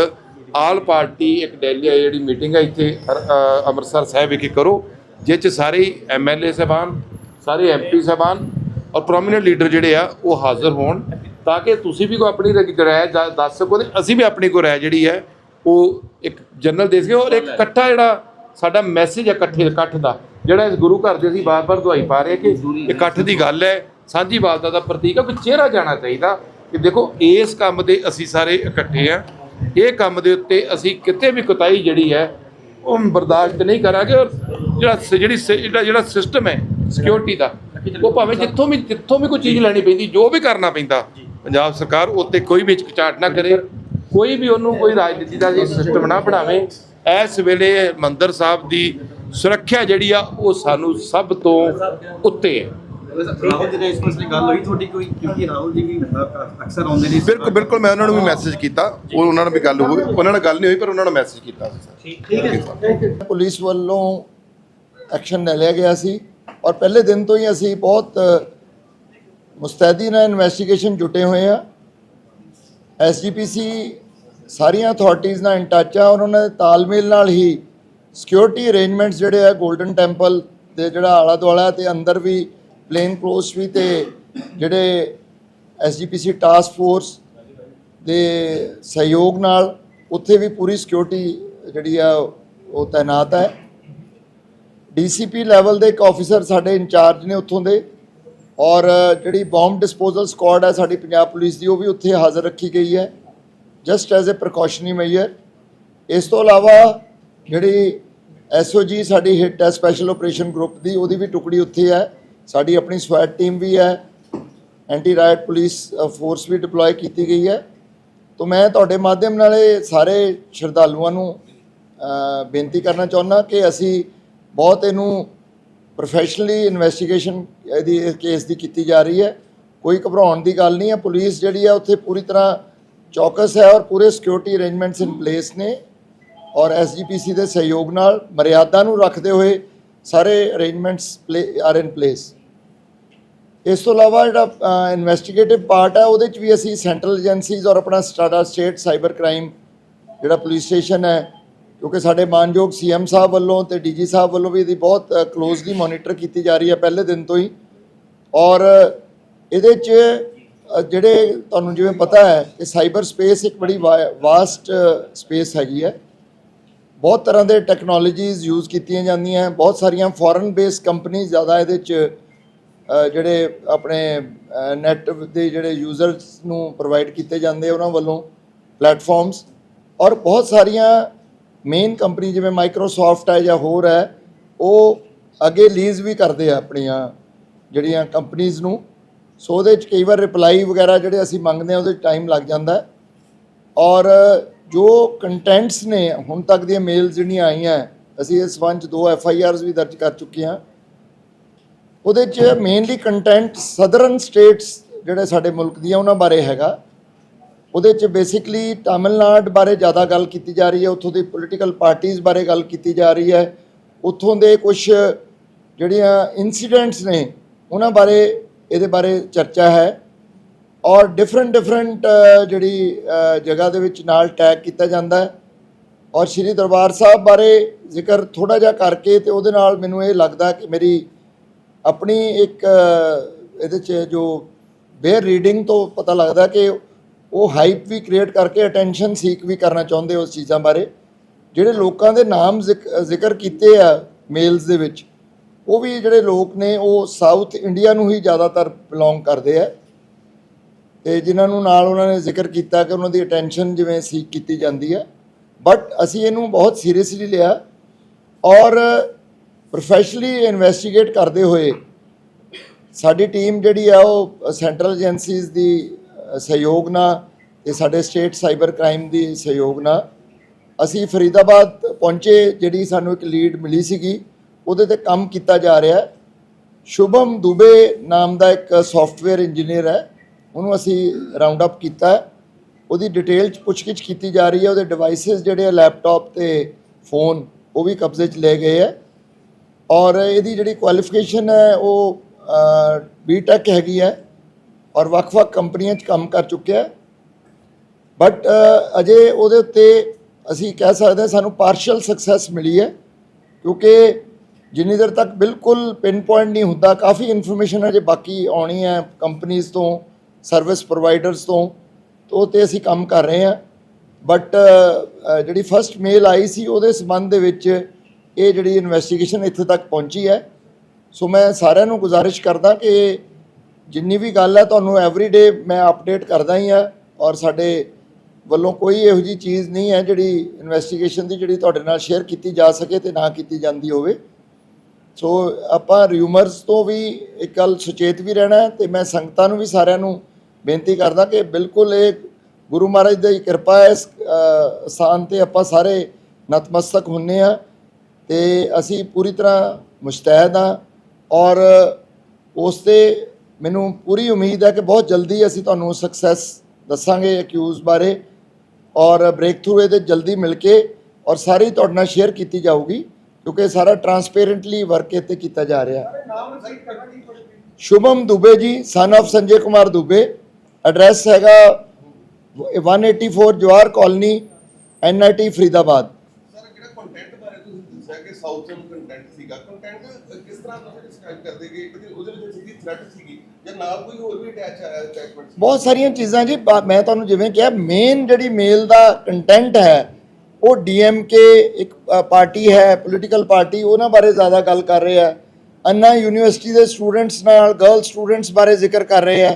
ਆਲ ਪਾਰਟੀ, ਇੱਕ ਡੈਲੀ ਆ ਜਿਹੜੀ ਮੀਟਿੰਗ ਹੈ ਇੱਥੇ, ਹਰ- ਅੰਮ੍ਰਿਤਸਰ ਸਾਹਿਬ ਵਿਖੇ ਕਰੋ ਜਿਸ 'ਚ ਸਾਰੇ ਐਮਐਲਏ ਸਾਹਿਬਾਨ, ਸਾਰੇ ਐਮਪੀ ਸਾਹਿਬਾਨ ਔਰ ਪ੍ਰੋਮਿਨੈਂਟ ਲੀਡਰ ਜਿਹੜੇ ਆ, ਉਹ ਹਾਜ਼ਰ ਹੋਣ, ਤਾਂ ਕਿ ਤੁਸੀਂ ਵੀ ਕੋਈ ਆਪਣੀ ਰ- ਰਾਏ ਦੱਸ ਸਕੋ ਤੇ ਅਸੀਂ ਵੀ ਆਪਣੀ ਕੋਈ ਰਾਏ ਜਿਹੜੀ ਹੈ, ਉਹ ਇੱਕ ਜਨਰਲ ਦੇ ਸਕੇ ਔਰ ਇੱਕ ਇਕੱਠਾ ਜਿਹੜਾ ਸਾਡਾ ਮੈਸੇਜ ਹੈ ਇਕੱਠੇ, ਇਕੱਠ ਦਾ, ਜਿਹੜਾ ਇਸ ਗੁਰੂ ਘਰ ਦੇ ਅਸੀਂ ਬਾਰ-ਬਾਰ ਦੁਹਾਈ ਪਾ ਰਹੇ ਕਿ ਇਕੱਠ ਦੀ ਗੱਲ ਹੈ, ਸਾਂਝੀ ਵਾਲਤਾ ਦਾ ਪ੍ਰਤੀਕ ਹੈ ਕੋਈ ਚਿਹਰਾ ਜਾਣਾ ਚਾਹੀਦਾ, ਕਿ ਦੇਖੋ ਇਸ ਕੰਮ ਦੇ ਅਸੀਂ ਸਾਰੇ ਇਕੱਠੇ ਆ ਇਹ ਕੰਮ ਦੇ ਉੱਤੇ ਅਸੀਂ ਕਿਤੇ ਵੀ ਕੁਤਾਈ ਜਿਹੜੀ ਹੈ, ਉਹ ਬਰਦਾਸ਼ਤ ਨਹੀਂ ਕਰਾਂਗੇ ਔਰ ਜਿਹੜਾ ਸ- ਜਿਹੜੀ ਸ- ਜਿਹੜਾ ਜਿਹੜਾ ਸਿਸਟਮ ਹੈ ਸਿਕਿਉਰਿਟੀ ਦਾ, ਉਹ ਭਾਵੇਂ ਜਿੱਥੋਂ ਵੀ ਜਿੱਥੋਂ ਵੀ ਕੋਈ ਚੀਜ਼ ਲੈਣੀ ਪੈਂਦੀ, ਜੋ ਵੀ ਕਰਨਾ ਪੈਂਦਾ, ਪੰਜਾਬ ਸਰਕਾਰ ਉੱਤੇ ਕੋਈ ਵੀ ਹਿਚਕਚਾਹਟ ਨਾ ਕਰੇ, ਕੋਈ ਵੀ ਉਹਨੂੰ ਕੋਈ ਰਾਜਨੀਤੀ ਦਾ ਸਿਸਟਮ ਨਾ ਬਣਾਵੇ, ਇਸ ਵੇਲੇ ਮੰਦਰ ਸਾਹਿਬ ਦੀ ਸੁਰੱਖਿਆ ਜਿਹੜੀ ਆ, ਉਹ ਸਾਨੂੰ ਸਭ ਤੋਂ ਉੱਤੇ ਹੈ। ਰਾਹੁਲ ਜੀ ਨਾਲ ਇਸ ਮਸਲੇ ਗੱਲ ਹੋਈ ਤੁਹਾਡੀ ਕੋਈ? ਕਿਉਂਕਿ ਰਾਹੁਲ ਜੀ ਵੀ ਅ- ਅਕਸਰ ਆਉਂਦੇ ਨੇ ਇਸ ਬਿਲਕੁਲ ਬਿਲਕੁਲ ਮੈਂ ਉਹਨਾਂ ਨੂੰ ਵੀ ਮੈਸੇਜ ਕੀਤਾ। ਉਹ ਉਹਨਾਂ ਨਾਲ ਵੀ ਗੱਲ ਹੋਈ ਉਹਨਾਂ ਨਾਲ ਗੱਲ ਨਹੀਂ ਹੋਈ ਪਰ ਉਹਨਾਂ ਨੂੰ ਮੈਸੇਜ ਕੀਤਾ ਸੀ ਸਰ ਪੁਲਿਸ ਵੱਲੋਂ ਐਕਸ਼ਨ ਲੈ ਲਿਆ ਗਿਆ ਸੀ ਔਰ ਪਹਿਲੇ ਦਿਨ ਤੋਂ ਹੀ ਅਸੀਂ ਬਹੁਤ ਮੁਸਤੈਦੀ ਨਾਲ ਇਨਵੈਸਟੀਗੇਸ਼ਨ ਜੁਟੇ ਹੋਏ ਆ। ਐਸਜੀਪੀਸੀ ਸਾਰੀਆਂ ਅਥਾਰਟੀਆਂ ਨਾਲ ਇਨ ਟੱਚ ਆ ਔਰ ਉਹਨਾਂ ਦੇ ਤਾਲਮੇਲ ਨਾਲ ਹੀ ਸਿਕਿਉਰਿਟੀ ਅਰੇਂਜਮੈਂਟਸ ਜਿਹੜੇ ਆ 골ਡਨ ਟੈਂਪਲ ਦੇ ਜਿਹੜਾ ਆਲਾ ਦੁਆਲਾ ਤੇ ਅੰਦਰ ਵੀ ਪਲੇਨ ਕਲੋਸ ਵੀ ਤੇ ਜਿਹੜੇ ਐਸਜੀਪੀਸੀ ਟਾਸਕ ਫੋਰਸ ਦੇ ਸਹਿਯੋਗ ਨਾਲ ਉੱਥੇ ਵੀ ਪੂਰੀ ਸਿਕਿਉਰਿਟੀ ਜਿਹੜੀ ਆ ਉਹ ਤਾਇਨਾਤ ਹੈ। ਡੀਸੀਪੀ ਲੈਵਲ ਦੇ ਇੱਕ ਆਫੀਸਰ ਸਾਡੇ ਇੰਚਾਰਜ ਨੇ ਉੱਥੋਂ ਦੇ ਔਰ ਜਿਹੜੀ ਬੰਬ ਡਿਸਪੋਜ਼ਲ ਸਕੁਆਡ ਹੈ ਸਾਡੀ ਪੰਜਾਬ ਪੁਲਿਸ ਦੀ, ਉਹ ਵੀ ਉੱਥੇ ਹਾਜ਼ਰ ਰੱਖੀ ਗਈ ਹੈ। Just as a precautionary measure ਇਸ ਤੋਂ ਇਲਾਵਾ ਜਿਹੜੀ ਐਸਓਜੀ ਸਾਡੀ ਹਿੱਟ ਹੈ ਸਪੈਸ਼ਲ ਆਪਰੇਸ਼ਨ ਗਰੁੱਪ ਦੀ, ਉਹਦੀ ਵੀ ਟੁਕੜੀ ਉੱਥੇ ਹੈ। ਸਾਡੀ ਆਪਣੀ ਸਵੈਟ ਟੀਮ ਵੀ ਹੈ ਐਂਟੀ ਰਾਇਟ ਪੁਲਿਸ ਫੋਰਸ ਵੀ ਡਿਪਲੋਏ ਕੀਤੀ ਗਈ ਹੈ। ਤੋਂ ਮੈਂ ਤੁਹਾਡੇ ਮਾਧਿਅਮ ਨਾਲ ਇਹ ਸਾਰੇ ਸ਼ਰਧਾਲੂਆਂ ਨੂੰ ਬੇਨਤੀ ਕਰਨਾ ਚਾਹੁੰਦਾ ਕਿ ਅਸੀਂ ਬਹੁਤ ਇਹਨੂੰ ਪ੍ਰੋਫੈਸ਼ਨਲੀ ਇਨਵੈਸਟੀਗੇਸ਼ਨ ਇਹਦੀ ਕੇਸ ਦੀ ਕੀਤੀ ਜਾ ਰਹੀ ਹੈ। ਕੋਈ ਘਬਰਾਉਣ ਦੀ ਗੱਲ ਨਹੀਂ ਹੈ, ਪੁਲਿਸ ਜਿਹੜੀ ਹੈ ਉੱਥੇ ਪੂਰੀ ਤਰ੍ਹਾਂ ਚੌਕਸ ਹੈ ਔਰ ਪੂਰੇ ਸਿਕਿਉਰਿਟੀ ਅਰੇਂਜਮੈਂਟਸ ਇਨ ਪਲੇਸ ਨੇ ਔਰ ਐਸਜੀਪੀਸੀ ਦੇ ਸਹਿਯੋਗ ਨਾਲ ਮਰਿਆਦਾ ਨੂੰ ਰੱਖਦੇ ਹੋਏ ਸਾਰੇ ਅਰੇਂਜਮੈਂਟਸ ਆਰ ਇਨ ਪਲੇਸ ਇਸ ਤੋਂ ਇਲਾਵਾ ਜਿਹੜਾ ਇਨਵੈਸਟੀਗੇਟਿਵ ਪਾਰਟ ਹੈ ਉਹਦੇ ਚ ਵੀ ਅਸੀਂ ਸੈਂਟਰਲ ਏਜੰਸੀਜ਼ ਔਰ ਆਪਣਾ ਸਟਾਟਾ ਸਟੇਟ ਸਾਈਬਰ ਕ੍ਰਾਈਮ ਜਿਹੜਾ ਪੁਲਿਸ ਸਟੇਸ਼ਨ ਹੈ, ਕਿਉਂਕਿ ਸਾਡੇ ਮਾਨਯੋਗ ਸੀਐਮ ਸਾਹਿਬ ਵੱਲੋਂ ਤੇ ਡੀਜੀ ਸਾਹਿਬ ਵੱਲੋਂ ਵੀ ਇਹਦੀ ਬਹੁਤ ਕਲੋਜ਼ਲੀ ਮੋਨੀਟਰ ਕੀਤੀ ਜਾ ਰਹੀ ਹੈ ਪਹਿਲੇ ਦਿਨ ਤੋਂ ਹੀ। ਔਰ ਇਹਦੇ ਚ ਜਿਹੜੇ ਤੁਹਾਨੂੰ ਜਿਵੇਂ ਪਤਾ ਹੈ ਕਿ ਸਾਈਬਰ ਸਪੇਸ ਇੱਕ ਬੜੀ ਵਾਸਟ ਸਪੇਸ ਹੈਗੀ ਹੈ। ਬਹੁਤ ਤਰ੍ਹਾਂ ਦੇ ਟੈਕਨੋਲੋਜੀਜ਼ ਯੂਜ਼ ਕੀਤੀਆਂ ਜਾਂਦੀਆਂ ਬਹੁਤ ਸਾਰੀਆਂ ਫੋਰਨ ਬੇਸ ਕੰਪਨੀ ਜ਼ਿਆਦਾ ਇਹਦੇ ਚ ਜਿਹੜੇ ਆਪਣੇ ਨੈਟ ਦੇ ਜਿਹੜੇ ਯੂਜ਼ਰਸ ਨੂੰ ਪ੍ਰੋਵਾਈਡ ਕੀਤੇ ਜਾਂਦੇ ਉਹਨਾਂ ਵੱਲੋਂ ਪਲੇਟਫਾਰਮਸ ਔਰ ਬਹੁਤ ਸਾਰੀਆਂ ਮੇਨ ਕੰਪਨੀ ਜਿਵੇਂ ਮਾਈਕਰੋਸਾਫਟ ਹੈ ਜਾਂ ਹੋਰ ਹੈ, ਉਹ ਅੱਗੇ ਲੀਜ਼ ਵੀ ਕਰਦੇ ਆ ਆਪਣੀਆਂ ਜਿਹੜੀਆਂ ਕੰਪਨੀਆਂ ਨੂੰ। ਸੋ ਉਹਦੇ ਚ ਕਈ ਵਾਰ ਰਿਪਲਾਈ ਵਗੈਰਾ ਜਿਹੜੇ ਅਸੀਂ ਮੰਗਦੇ ਆ ਉਹਦੇ ਟਾਈਮ ਲੱਗ ਜਾਂਦਾ ਔਰ ਜੋ ਕੰਟੈਂਟਸ ਨੇ, ਹੁਣ ਤੱਕ ਦੀਆਂ ਮੇਲ ਜਿਹੜੀਆਂ ਆਈਆਂ, ਅਸੀਂ ਇਸ ਸੰਬੰਧ 'ਚ ਦੋ ਐਫ ਆਈ ਆਰਸ ਵੀ ਦਰਜ ਕਰ ਚੁੱਕੇ ਹਾਂ। ਉਹਦੇ 'ਚ ਮੇਨਲੀ ਕੰਟੈਂਟ ਸਦਰਨ ਸਟੇਟਸ ਜਿਹੜੇ ਸਾਡੇ ਮੁਲਕ ਦੀਆਂ ਉਹਨਾਂ ਬਾਰੇ ਹੈਗਾ। ਉਹਦੇ 'ਚ ਬੇਸਿਕਲੀ ਤਾਮਿਲਨਾਡ ਬਾਰੇ ਜ਼ਿਆਦਾ ਗੱਲ ਕੀਤੀ ਜਾ ਰਹੀ ਹੈ, ਉੱਥੋਂ ਦੀ ਪੋਲੀਟੀਕਲ ਪਾਰਟੀਆਂ ਬਾਰੇ ਗੱਲ ਕੀਤੀ ਜਾ ਰਹੀ ਹੈ। ਉੱਥੋਂ ਦੇ ਕੁਝ ਜਿਹੜੀਆਂ ਇਨਸੀਡੈਂਟਸ ਨੇ, ਉਹਨਾਂ ਬਾਰੇ, ਇਹਦੇ ਬਾਰੇ ਚਰਚਾ ਹੈ। ਔਰ ਡਿਫਰੈਂਟ ਡਿਫਰੈਂਟ ਜਿਹੜੀ ਜਗ੍ਹਾ ਦੇ ਵਿੱਚ ਨਾਲ ਟੈਗ ਕੀਤਾ ਜਾਂਦਾ ਹੈ। ਔਰ ਸ਼੍ਰੀ ਦਰਬਾਰ ਸਾਹਿਬ ਬਾਰੇ ਜ਼ਿਕਰ ਥੋੜਾ ਜਿਹਾ ਕਰਕੇ ਤੇ ਉਹਦੇ ਨਾਲ ਮੈਨੂੰ ਇਹ ਲੱਗਦਾ ਕਿ ਮੇਰੀ ਆਪਣੀ ਇੱਕ ਇਹਦੇ 'ਚ ਜੋ ਬੇਅਰ ਰੀਡਿੰਗ ਤੋਂ ਪਤਾ ਲੱਗਦਾ ਕਿ ਉਹ ਹਾਈਪ ਵੀ ਕ੍ਰੀਏਟ ਕਰਕੇ ਅਟੈਂਸ਼ਨ ਸੀਕ ਵੀ ਕਰਨਾ ਚਾਹੁੰਦੇ ਉਸ ਚੀਜ਼ਾਂ ਬਾਰੇ। ਜਿਹੜੇ ਲੋਕਾਂ ਦੇ ਨਾਮ ਜ਼ਿਕ- ਜ਼ਿਕਰ ਕੀਤੇ ਆ ਮੇਲਸ ਦੇ ਵਿੱਚ, ਉਹ ਵੀ ਜਿਹੜੇ ਲੋਕ ਨੇ, ਉਹ ਸਾਊਥ ਇੰਡੀਆ ਨੂੰ ਹੀ ਜ਼ਿਆਦਾਤਰ ਬਿਲੋਂਗ ਕਰਦੇ ਆ। ਤੇ ਜਿਨ੍ਹਾਂ ਨੂੰ ਨਾਲ ਉਹਨਾਂ ਨੇ ਜ਼ਿਕਰ ਕੀਤਾ ਕਿ ਉਹਨਾਂ ਦੀ ਅਟੈਂਸ਼ਨ ਜਿਵੇਂ ਸੀਕ ਕੀਤੀ ਜਾਂਦੀ ਹੈ। ਬਟ ਅਸੀਂ ਇਹਨੂੰ ਬਹੁਤ ਸੀਰੀਅਸਲੀ ਲਿਆ ਔਰ ਪ੍ਰੋਫੈਸ਼ਨਲੀ ਇਨਵੈਸਟੀਗੇਟ ਕਰਦੇ ਹੋਏ ਸਾਡੀ ਟੀਮ ਜਿਹੜੀ ਆ ਉਹ ਸੈਂਟਰਲ ਏਜੰਸੀਜ਼ ਦੀ ਸਹਿਯੋਗ ਨਾਲ ਤੇ ਸਾਡੇ ਸਟੇਟ ਸਾਈਬਰ ਕ੍ਰਾਈਮ ਦੀ ਸਹਿਯੋਗ ਨਾਲ ਅਸੀਂ ਫਰੀਦਾਬਾਦ ਪਹੁੰਚੇ, ਜਿਹੜੀ ਸਾਨੂੰ ਇੱਕ ਲੀਡ ਮਿਲੀ ਸੀਗੀ, ਉਹਦੇ ਤੇ ਕੰਮ ਕੀਤਾ ਜਾ ਰਿਹਾ ਹੈ। ਸ਼ੁਭਮ ਦੁਬੇ ਨਾਮ ਦਾ ਇੱਕ ਸੌਫਟਵੇਅਰ ਇੰਜੀਨੀਅਰ ਹੈ। ਉਹਨੂੰ ਅਸੀਂ ਰਾਉਂਡ ਅਪ ਕੀਤਾ ਹੈ। ਉਹਦੀ ਡਿਟੇਲ ਚ ਪੁੱਛਗਿੱਛ ਕੀਤੀ ਜਾ ਰਹੀ ਹੈ। ਉਹਦੇ ਡਿਵਾਈਸਸ ਜਿਹੜੇ ਆ ਲੈਪਟਾਪ ਤੇ ਫੋਨ ਉਹ ਵੀ ਕਬਜ਼ੇ 'ਚ ਲਏ ਗਏ ਹੈ। ਔਰ ਇਹਦੀ ਜਿਹੜੀ ਕੁਆਲੀਫਿਕੇਸ਼ਨ ਹੈ, ਉਹ ਬੀਟੈਕ ਹੈਗੀ ਹੈ। ਔਰ ਵੱਖ-ਵੱਖ ਕੰਪਨੀਆਂ 'ਚ ਕੰਮ ਕਰ ਚੁੱਕਿਆ ਹੈ। ਬਟ ਅਜੇ ਉਹਦੇ ਉੱਤੇ ਅਸੀਂ ਕਹਿ ਸਕਦੇ ਹਾਂ, ਸਾਨੂੰ ਪਾਰਸ਼ਲ ਸਕਸੈਸ ਮਿਲੀ ਹੈ। ਕਿਉਂਕਿ ਜਿੰਨੀ ਦੇਰ ਤੱਕ ਬਿਲਕੁਲ ਪਿਨ ਪੁਆਇੰਟ ਨਹੀਂ ਹੁੰਦਾ, ਕਾਫੀ ਇਨਫੋਰਮੇਸ਼ਨ ਅਜੇ ਬਾਕੀ ਆਉਣੀ ਹੈ ਕੰਪਨੀਆਂ ਤੋਂ। ਸਰਵਿਸ ਪ੍ਰੋਵਾਈਡਰਸ ਤੋਂ ਤੋਂ ਉਹ ਤੇ ਅਸੀਂ ਕੰਮ ਕਰ ਰਹੇ ਹਾਂ। ਬਟ ਜਿਹੜੀ ਫਰਸਟ ਮੇਲ ਆਈ ਸੀ, ਉਹਦੇ ਸੰਬੰਧ ਦੇ ਵਿੱਚ ਇਹ ਜਿਹੜੀ ਇਨਵੈਸਟੀਗੇਸ਼ਨ ਇੱਥੇ ਤੱਕ ਪਹੁੰਚੀ ਹੈ। ਸੋ ਮੈਂ ਸਾਰਿਆਂ ਨੂੰ ਗੁਜ਼ਾਰਿਸ਼ ਕਰਦਾ ਕਿ ਜਿੰਨੀ ਵੀ ਗੱਲ ਹੈ, ਤੁਹਾਨੂੰ ਐਵਰੀ ਡੇ ਮੈਂ ਅਪਡੇਟ ਕਰਦਾ ਹੀ ਆ ਔਰ ਸਾਡੇ ਵੱਲੋਂ ਕੋਈ ਇਹੋ ਜੀ ਚੀਜ਼ ਨਹੀਂ ਹੈ ਜਿਹੜੀ ਇਨਵੈਸਟੀਗੇਸ਼ਨ ਦੀ ਜਿਹੜੀ ਤੁਹਾਡੇ ਨਾਲ ਸ਼ੇਅਰ ਕੀਤੀ ਜਾ ਸਕੇ ਤੇ ਨਾ ਕੀਤੀ ਜਾਂਦੀ ਹੋਵੇ। ਸੋ ਆਪਾਂ ਰਿਊਮਰਸ ਤੋਂ ਵੀ ਇੱਕ ਗੱਲ ਸੁਚੇਤ ਵੀ ਰਹਿਣਾ ਹੈ ਤੇ ਮੈਂ ਸੰਗਤਾਂ ਨੂੰ ਵੀ ਸਾਰਿਆਂ ਨੂੰ ਬੇਨਤੀ ਕਰਦਾ ਕਿ ਬਿਲਕੁਲ ਇਹ ਗੁਰੂ ਮਹਾਰਾਜ ਦੀ ਕਿਰਪਾ ਹੈ ਇਸ ਸਥਾਨ ਤੇ ਆਪਾਂ ਸਾਰੇ ਨਤਮਸਤਕ ਹੁੰਨੇ ਆ ਤੇ ਅਸੀਂ ਪੂਰੀ ਤਰ੍ਹਾਂ ਮੁਸਤੈਦ ਹਾਂ ਔਰ ਉਸ ਤੇ ਮੈਨੂੰ ਪੂਰੀ ਉਮੀਦ ਹੈ ਕਿ ਬਹੁਤ ਜਲਦੀ ਅਸੀਂ ਤੁਹਾਨੂੰ ਸਕਸੈਸ ਦੱਸਾਂਗੇ ਅਕਿਊਜ਼ ਬਾਰੇ ਔਰ ਬ੍ਰੇਕ ਥਰੂ ਇਹਦੇ ਜਲਦੀ ਮਿਲ ਕੇ ਔਰ ਸਾਰੀ ਤੁਹਾਡੇ ਨਾਲ ਸ਼ੇਅਰ ਕੀਤੀ ਜਾਊਗੀ ਕਿਉਂਕਿ ਸਾਰਾ ਟਰਾਂਸਪੇਰੈਂਟਲੀ ਵਰਕ ਇੱਥੇ ਕੀਤਾ ਜਾ ਰਿਹਾ। Shubham Dubey ji son of Sanjay Kumar Dubey. Address ਹੈਗਾ 184 Jawar colony NIT Faridabad. Sir ਜਿਹੜਾ ਕੰਟੈਂਟ ਬਾਰੇ ਤੁਸੀਂ ਦੱਸਿਆ ਕਿ ਸਾਊਥਰਨ ਕੰਟੈਂਟ ਸੀਗਾ? ਕੰਟੈਂਟ ਕਿਸ ਤਰ੍ਹਾਂ ਤੁਸੀਂ ਡਿਸਕ੍ਰਾਈਬ ਕਰਦੇ ਕਿ ਉਹਦੇ ਉਹਦੇ ਵਿੱਚ ਸਿੱਧੀ ਥ੍ਰੈਟ ਸੀਗੀ ਜਾਂ ਨਾਲ ਕੋਈ ਹੋਰ ਵੀ ਅਟੈਚ ਅਟੈਚਮੈਂਟ ਸੀ ਬਹੁਤ ਸਾਰੀਆਂ ਚੀਜ਼ਾਂ ਜੀ ਮੈਂ ਤੁਹਾਨੂੰ ਜਿਵੇਂ ਕਿਹਾ ਮੇਨ ਜਿਹੜੀ ਮੇਲ ਦਾ ਕੰਟੈਂਟ ਹੈ ਉਹ ਡੀਐਮਕੇ ਇੱਕ ਪਾਰਟੀ ਹੈ ਪੋਲੀਟੀਕਲ ਪਾਰਟੀ ਉਹਨਾਂ ਬਾਰੇ ਜ਼ਿਆਦਾ ਗੱਲ ਕਰ ਰਹੇ ਆ ਅੰਨਾ ਯੂਨੀਵਰਸਿਟੀ ਦੇ ਸਟੂਡੈਂਟਸ ਨਾਲ ਗਰਲ ਸਟੂਡੈਂਟਸ ਬਾਰੇ ਜ਼ਿਕਰ ਕਰ ਰਹੇ ਆ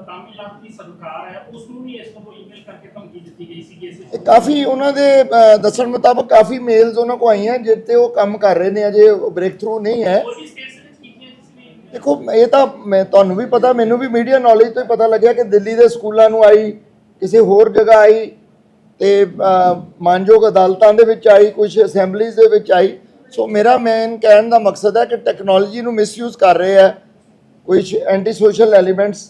ਤਾਮਿਲਨਾਡੂ ਦੀ ਸਰਕਾਰ ਹੈ ਉਸ ਨੂੰ ਵੀ ਇਸ ਤੋਂ ਈਮੇਲ ਕਰਕੇ ਧਮਕੀ ਦਿੱਤੀ ਗਈ ਸੀ ਇਸ ਇਹ ਕਾਫੀ ਉਹਨਾਂ ਦੇ ਦੱਸਣ ਮੁਤਾਬਕ ਕਾਫੀ ਮੇਲਸ ਉਹਨਾਂ ਕੋ ਆਈਆਂ ਜਿੱਤੇ ਉਹ ਕੰਮ ਕਰ ਰਹੇ ਨੇ ਅਜੇ ਬ੍ਰੇਕ ਥਰੂ ਨਹੀਂ ਹੈ। ਦੇਖੋ ਇਹ ਤਾਂ ਮੈਂ ਤੁਹਾਨੂੰ ਵੀ ਪਤਾ ਮੈਨੂੰ ਵੀ ਮੀਡੀਆ ਨੌਲੇਜ ਤੋਂ ਹੀ ਪਤਾ ਲੱਗਿਆ ਕਿ ਦਿੱਲੀ ਦੇ ਸਕੂਲਾਂ ਨੂੰ ਆਈ ਕਿਸੇ ਹੋਰ ਜਗ੍ਹਾ ਆਈ ਤੇ ਮਾਨਯੋਗ ਅਦਾਲਤਾਂ ਦੇ ਵਿੱਚ ਆਈ ਕੁਝ ਅਸੈਂਬਲੀਜ਼ ਦੇ ਵਿੱਚ ਆਈ। ਸੋ ਮੇਰਾ ਮੇਨ ਕਹਿਣ ਦਾ ਮਕਸਦ ਹੈ ਕਿ ਟੈਕਨੋਲੋਜੀ ਨੂੰ ਮਿਸਯੂਜ਼ ਕਰ ਰਹੇ ਆ ਕੁਝ ਐਂਟੀ ਸੋਸ਼ਲ ਐਲੀਮੈਂਟਸ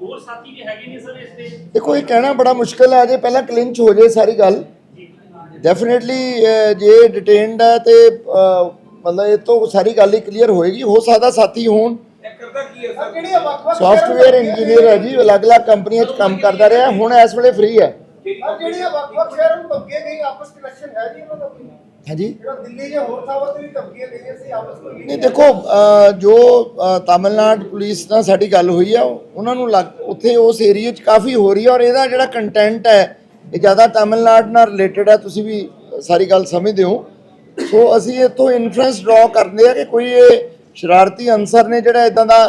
ਹੋਰ ਸਾਥੀ ਵੀ ਹੈਗੇ ਨੇ ਸਰ ਇਸ ਤੇ? ਦੇਖੋ ਇਹ ਕਹਿਣਾ ਬੜਾ ਮੁਸ਼ਕਲ ਹੈ ਜੇ ਪਹਿਲਾਂ ਕਲਿੰਚ ਹੋ ਜੇ ਸਾਰੀ ਗੱਲ। ਡੈਫੀਨਿਟਲੀ ਜੇ ਡਿਟੇਨਡ ਹੈ ਤੇ ਮਤਲਬ ਇਹ ਤੋਂ ਸਾਰੀ ਗੱਲ ਹੀ ਕਲੀਅਰ ਹੋਏਗੀ। ਹੋ ਸਕਦਾ ਸਾਥੀ ਹੋਣ। ਇਹ ਕਰਦਾ ਕੀ ਹੈ ਸਰ? ਜਿਹੜੀਆਂ ਵੱਖ-ਵੱਖ ਸੌਫਟਵੇਅਰ ਇੰਜੀਨੀਅਰ ਹੈ? ਜੀ ਅਲੱਗ-ਅਲੱਗ ਕੰਪਨੀਆਂ 'ਚ ਕੰਮ ਕਰਦਾ ਰਿਹਾ। ਹੁਣ ਇਸ ਵੇਲੇ ਫ੍ਰੀ ਹੈ। ਜਿਹੜੀਆਂ ਵੱਖ-ਵੱਖ ਸ਼ਹਿਰਾਂ ਨੂੰ ਧਮਕੀਆਂ ਗਈਆਂ ਆਪਸ ਕਨੈਕਸ਼ਨ ਹੈ ਜੀ ਉਹਨਾਂ ਦਾ ਕੋਈ? ਹਾਂਜੀ? ਦਿੱਲੀ ਜਾਂ ਹੋਰ ਥਾਵਾਂ ਤੇ ਵੀ ਧਮਕੀਆਂ ਗਈਆਂ ਸੀ ਆਪਸ ਵਿੱਚ ਨਹੀਂ ਦੇਖੋ ਜੋ ਤਾਮਿਲਨਾਡੂ ਪੁਲਿਸ ਨਾਲ ਸਾਡੀ ਗੱਲ ਹੋਈ ਆ ਉਹਨਾਂ ਨੂੰ ਲੱਗ ਉੱਥੇ ਉਸ ਏਰੀਆ 'ਚ ਕਾਫੀ ਹੋ ਰਹੀ ਹੈ ਔਰ ਇਹਦਾ ਜਿਹੜਾ ਕੰਟੈਂਟ ਹੈ ਇਹ ਜ਼ਿਆਦਾ ਤਾਮਿਲਨਾਡੂ ਨਾਲ ਰਿਲੇਟਡ ਹੈ ਤੁਸੀਂ ਵੀ ਸਾਰੀ ਗੱਲ ਸਮਝਦੇ ਹੋ। ਸੋ ਅਸੀਂ ਇੱਥੋਂ ਇਨਫਰੈਂਸ ਡਰਾ ਕਰਦੇ ਆ ਕਿ ਕੋਈ ਇਹ ਸ਼ਰਾਰਤੀ ਅਨਸਰ ਨੇ ਜਿਹੜਾ ਇਦਾਂ ਦਾ